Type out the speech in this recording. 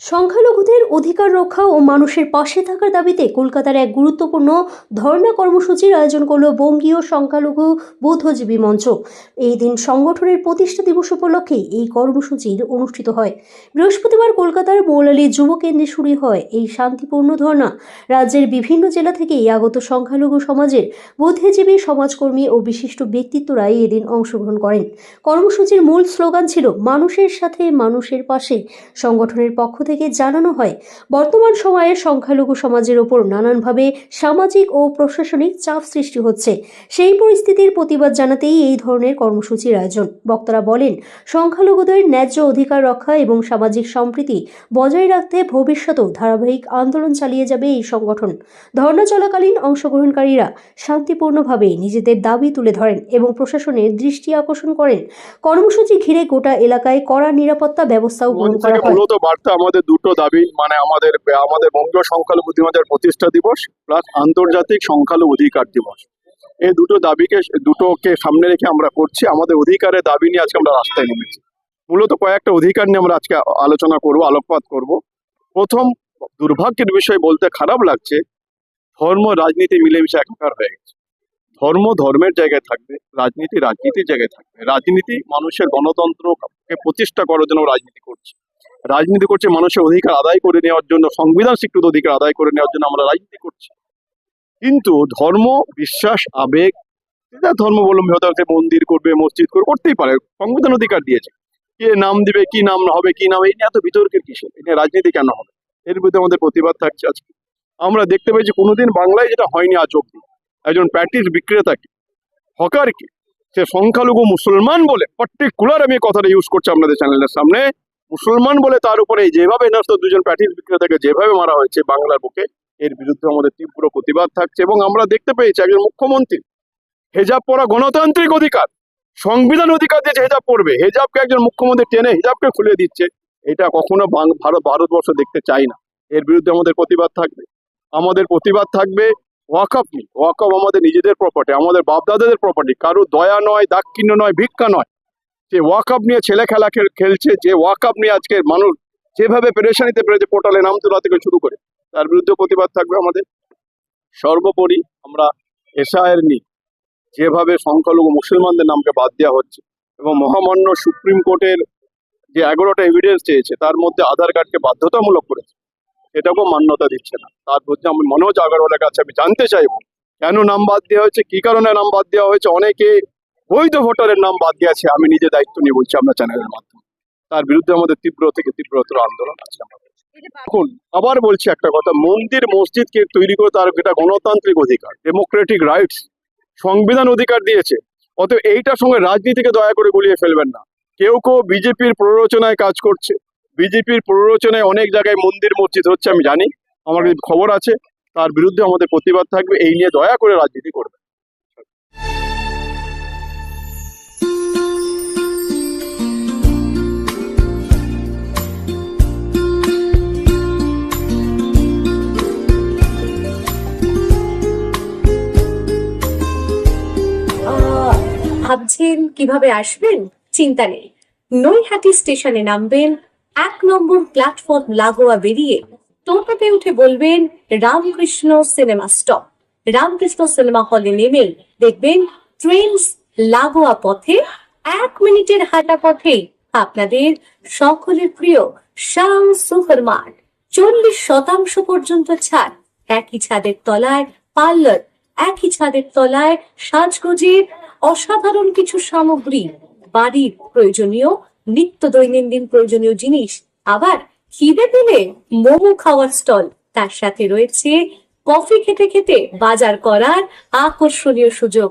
সংখ্যালঘুদের অধিকার রক্ষা ও মানুষের পাশে থাকার দাবিতে কলকাতার এক গুরুত্বপূর্ণ ধর্ণা কর্মসূচির আয়োজন করল বঙ্গীয় সংখ্যালঘু বৌদ্ধজীবী মঞ্চ। এই দিন সংগঠনের প্রতিষ্ঠা দিবস উপলক্ষে এই কর্মসূচির অনুষ্ঠিত হয়। বৃহস্পতিবার কলকাতার মৌলালী যুব কেন্দ্রে শুরু হয় এই শান্তিপূর্ণ ধর্ণা। রাজ্যের বিভিন্ন জেলা থেকেই আগত সংখ্যালঘু সমাজের বুদ্ধিজীবী সমাজকর্মী ও বিশিষ্ট ব্যক্তিত্বরাই এদিন অংশগ্রহণ করেন। কর্মসূচির মূল স্লোগান ছিল, মানুষের সাথে মানুষের পাশে। সংগঠনের পক্ষ থেকে জানানো হয়, বর্তমান সময়ে সংখ্যালঘু সমাজের ওপর নানানভাবে সামাজিক ও প্রশাসনিক চাপ সৃষ্টি হচ্ছে। সেই পরিস্থিতির প্রতিবাদ জানাতেই এই ধরনের কর্মসূচির আয়োজন। বক্তারা বলেন, সংখ্যালঘুদের ন্যায্য অধিকার রক্ষা এবং সামাজিক সম্প্রীতি বজায় রাখতে ভবিষ্যতেও ধারাবাহিক আন্দোলন চালিয়ে যাবে এই সংগঠন। ধর্ণা চলাকালীন অংশগ্রহণকারীরা শান্তিপূর্ণভাবে নিজেদের দাবি তুলে ধরেন এবং প্রশাসনের দৃষ্টি আকর্ষণ করেন। কর্মসূচি ঘিরে গোটা এলাকায় কড়া নিরাপত্তা ব্যবস্থাও গ্রহণ করা হয়। আমাদের দুটো দাবি মানে আমাদের আমাদের বঙ্গীয় সংখ্যালঘু দিবসের প্রতিষ্ঠা দিবস প্লাস আন্তর্জাতিক সংখ্যালঘু অধিকার দিবস। এই দুটো দাবিকে, দুটোকে সামনে রেখে আমরা করছি। আমাদের অধিকারের দাবি নিয়ে আজকে আমরা রাস্তায় নেমেছি। মূলত কয়েকটা অধিকার নিয়ে আমরা আজকে আলোচনা করব, আলোকপাত করব। প্রথম, দুর্ভাগ্যের বিষয় বলতে খারাপ লাগছে, ধর্ম, রাজনীতি মিলেমিশে একাকার হয়ে গেছে। ধর্ম ধর্মের জায়গায় থাকবে, রাজনীতি রাজনীতির জায়গায় থাকবে। রাজনীতি মানুষের গণতন্ত্রকে প্রতিষ্ঠা করার জন্য রাজনীতি করছে। রাজনীতি করছে, মানুষের অধিকার আদায় করে নেওয়ার জন্য, সংবিধান স্বীকৃত অধিকার আদায় করে নেওয়ার জন্য আমরা রাজনীতি করছি। কিন্তু ধর্ম, বিশ্বাস, আবেগ যেটা ধর্মাবলম্বী হতে পারে মন্দির করবে, মসজিদ করবে, করতেই পারে, সংবিধান অধিকার দিয়েছে। কে নাম দিবে, কি নাম হবে, কি নাম, এই নিয়ে এত বিতর্কের কিসের এটা রাজনীতি কেন হবে? এর বিরুদ্ধে আমাদের প্রতিবাদ থাকছে আজকে। আমরা দেখতে পেয়েছি কোনোদিন বাংলায় যেটা হয়নি আজ অব্দি একজন প্যাটিস বিক্রেতাকে, হকারকে, সে সংখ্যালঘু মুসলমান বলে পার্টিকুলার আমি কথাটা ইউজ করছি আপনাদের চ্যানেলের সামনে। মুসলমান বলে তার উপরে যেভাবে নষ্ট দুজন প্যাটিস বিক্রেতাকে যেভাবে মারা হয়েছে বাংলার বুকে, এর বিরুদ্ধে আমাদের তীব্র প্রতিবাদ থাকছে এবং আমরা দেখতে পেয়েছি একজন মুখ্যমন্ত্রী, হেজাব পরা গণতান্ত্রিক অধিকার, সংবিধান অধিকার দিয়েছে হেজাব পড়বে, হেজাবকে একজন মুখ্যমন্ত্রী টেনে হেজাবকে খুলে দিচ্ছে, এটা কখনো ভারত ভারতবর্ষ দেখতে চাই না। এর বিরুদ্ধে আমাদের প্রতিবাদ থাকবে। আমাদের প্রতিবাদ থাকবে ওয়াকআপ নিয়ে। ওয়াকআপ আমাদের নিজেদের প্রপার্টি আমাদের বাপদাদাদের প্রপার্টি কারও দয়া নয়, দাক্ষিণ্য নয়, ভিক্ষা নয়। যে ওয়াকআপ নিয়ে ছেলে খেলা খেল- খেলছে, যে ওয়াকআপ নিয়ে আজকে মানুষ যেভাবে পেরেশানিতে পেরেছে পোর্টালে নাম তোলা থেকে শুরু করে, তার বিরুদ্ধে প্রতিবাদ থাকবে আমাদের। সর্বোপরি আমরা এসআইয়ের নিয়ে যেভাবে সংখ্যালঘু মুসলমানদের নামকে বাদ দেওয়া হচ্ছে এবং মহামান্য সুপ্রিম কোর্টের যে এগারোটা এভিডেন্স চেয়েছে, তার মধ্যে আধার কার্ডকে বাধ্যতামূলক করেছে। এটাকেও মান্যতা দিচ্ছে না। তার মধ্যে আমি মনোজ আগরওয়ালের কাছে আমি জানতে চাইব, কেন নাম বাদ দেওয়া হয়েছে, কি কারণে নাম বাদ দেওয়া হয়েছে? অনেকে বৈধ ভোটারের নাম বাদ দিয়েছে আমি নিজে দায়িত্ব নিয়ে বলছি আমরা চ্যানেলের মাধ্যমে। তার বিরুদ্ধে আমাদের তীব্র থেকে তীব্রতর আন্দোলন আছে এখন আবার বলছি একটা কথা, মন্দির, মসজিদকে তৈরি করে তার এটা গণতান্ত্রিক অধিকার ডেমোক্রেটিক রাইটস সংবিধান অধিকার দিয়েছে। অতএব এইটার সঙ্গে রাজনীতিকে দয়া করে গুলিয়ে ফেলবেন না। কেউ কেউ বিজেপির প্ররোচনায় কাজ করছে। বিজেপির প্ররোচনায় অনেক জায়গায় মন্দির, মসজিদ হচ্ছে, আমি জানি, আমার খবর আছে, তার বিরুদ্ধে আমাদের প্রতিবাদ থাকবে, এই নিয়ে দয়া করে রাজনীতি করবে ভাবছেন কীভাবে আসবেন? চিন্তা নেই। নৈহাটি স্টেশনে নামবেন, এক নম্বর প্ল্যাটফর্ম লাগোয়া বেরিয়ে টোটোতে উঠে বলবেন, Ramakrishna cinema stop Ramakrishna cinema হলে নেমে দেখবেন ট্রেন্স লাগোয়া পথে, এক মিনিটের হাঁটা পথেই আপনাদের সকলের প্রিয় শ্যাম সুপার মার্ট। চল্লিশ শতাংশ পর্যন্ত ছাড়। একই ছাদের তলায় পার্লার, একই ছাদের তলায় সাজগোজের অসাধারণ কিছু সামগ্রী, বাড়ির প্রয়োজনীয়, নিত্য দৈনন্দিন প্রয়োজনীয় জিনিস, আবার খিদে পেলে মোমো খাওয়ার স্টল, তার সাথে রয়েছে কফি খেতে খেতে বাজার করার আকর্ষণীয় সুযোগ।